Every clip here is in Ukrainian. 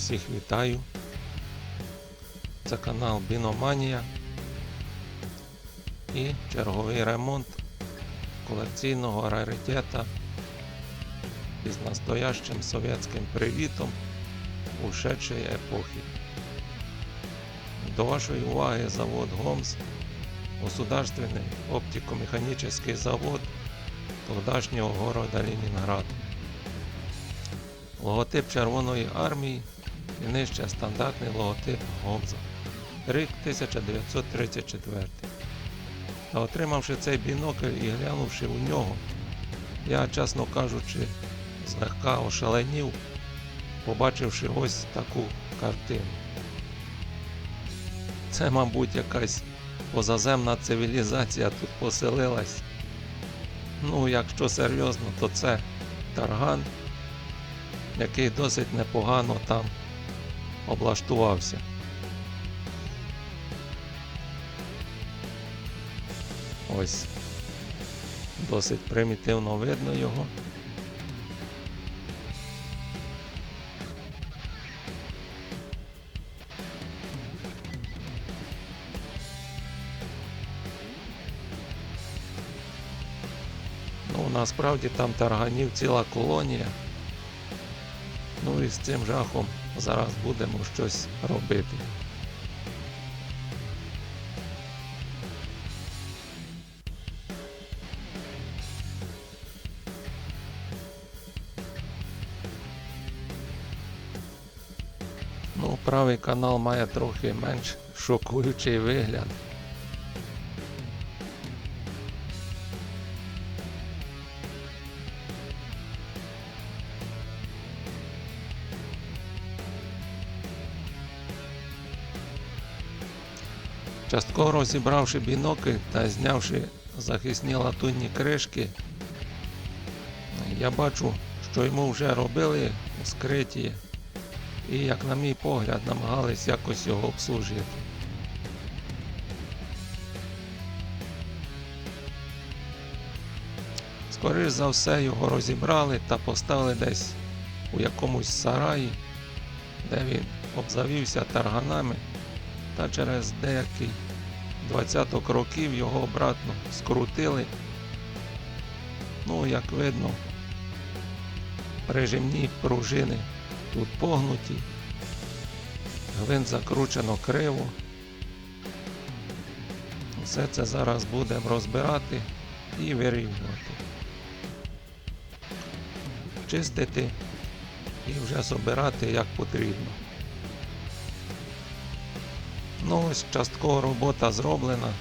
Всіх вітаю. Це канал Біноманія і черговий ремонт колекційного раритета із настоящим совєтським привітом ушедшої епохи. До вашої уваги завод ГОМС, государственний оптико-механический завод тогдашнього города Ленінград. Логотип Червоної армії і нижче стандартний логотип Гомза. Рік 1934. Та отримавши цей бінокль і глянувши у нього, я, чесно кажучи, злегка ошаленів, побачивши ось таку картину. Це, мабуть, якась позаземна цивілізація тут поселилась. Ну, якщо серйозно, то це тарган, який досить непогано там облаштувався. Ось досить примітивно видно його. Ну, насправді там тарганів ціла колонія. Ну і з цим жахом зараз будемо щось робити. Ну, правий канал має трохи менш шокуючий вигляд. Частково розібравши бінокль та знявши захисні латунні кришки, я бачу, що йому вже робили скриті і, як на мій погляд, намагались якось його обслужити. Скоріш за все його розібрали та поставили десь у якомусь сараї, де він обзавівся тарганами та через деякий двадцяток років його обратно скрутили. Ну, як видно, прижимні пружини тут погнуті, гвинт закручено криво. Все це зараз будемо розбирати і вирівнювати. Чистити і вже собирати як потрібно. Ну ось частково робота зроблена.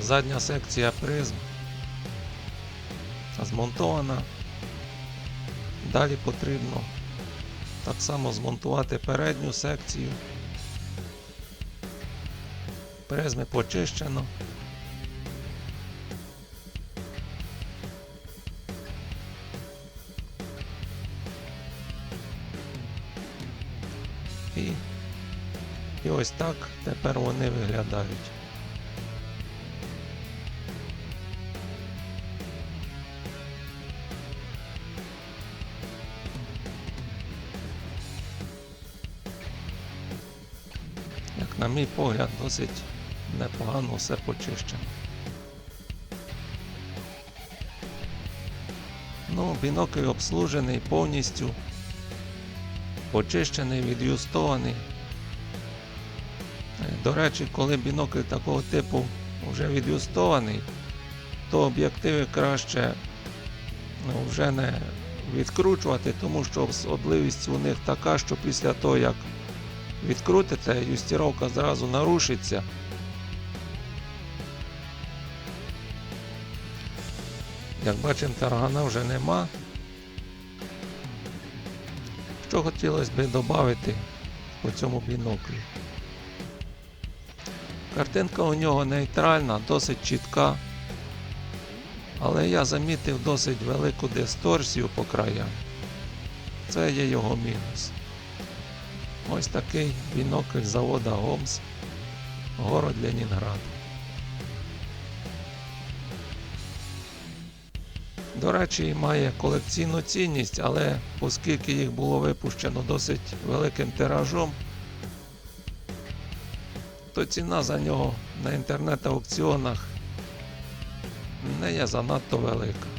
Задня секція призм змонтована. Далі потрібно так само змонтувати передню секцію. Призми почищено. І і ось так тепер вони виглядають. Як на мій погляд, досить непогано все почищено. Ну, бінокль обслужений повністю, почищений, від'юстований. До речі, коли бінокль такого типу вже від'юстований, то об'єктиви краще ну, вже не відкручувати, тому що особливість у них така, що після того, як відкрутите, юстіровка зразу нарушиться. Як бачимо, таргана вже нема. Що хотілося б додати по цьому біноклю? Картинка у нього нейтральна, досить чітка, але я замітив досить велику дисторсію по краям. Це є його мінус. Ось такий бінокль завода Гомс, город Ленінград. До речі, має колекційну цінність, але оскільки їх було випущено досить великим тиражом, то ціна за нього на інтернет-аукціонах не є занадто велика.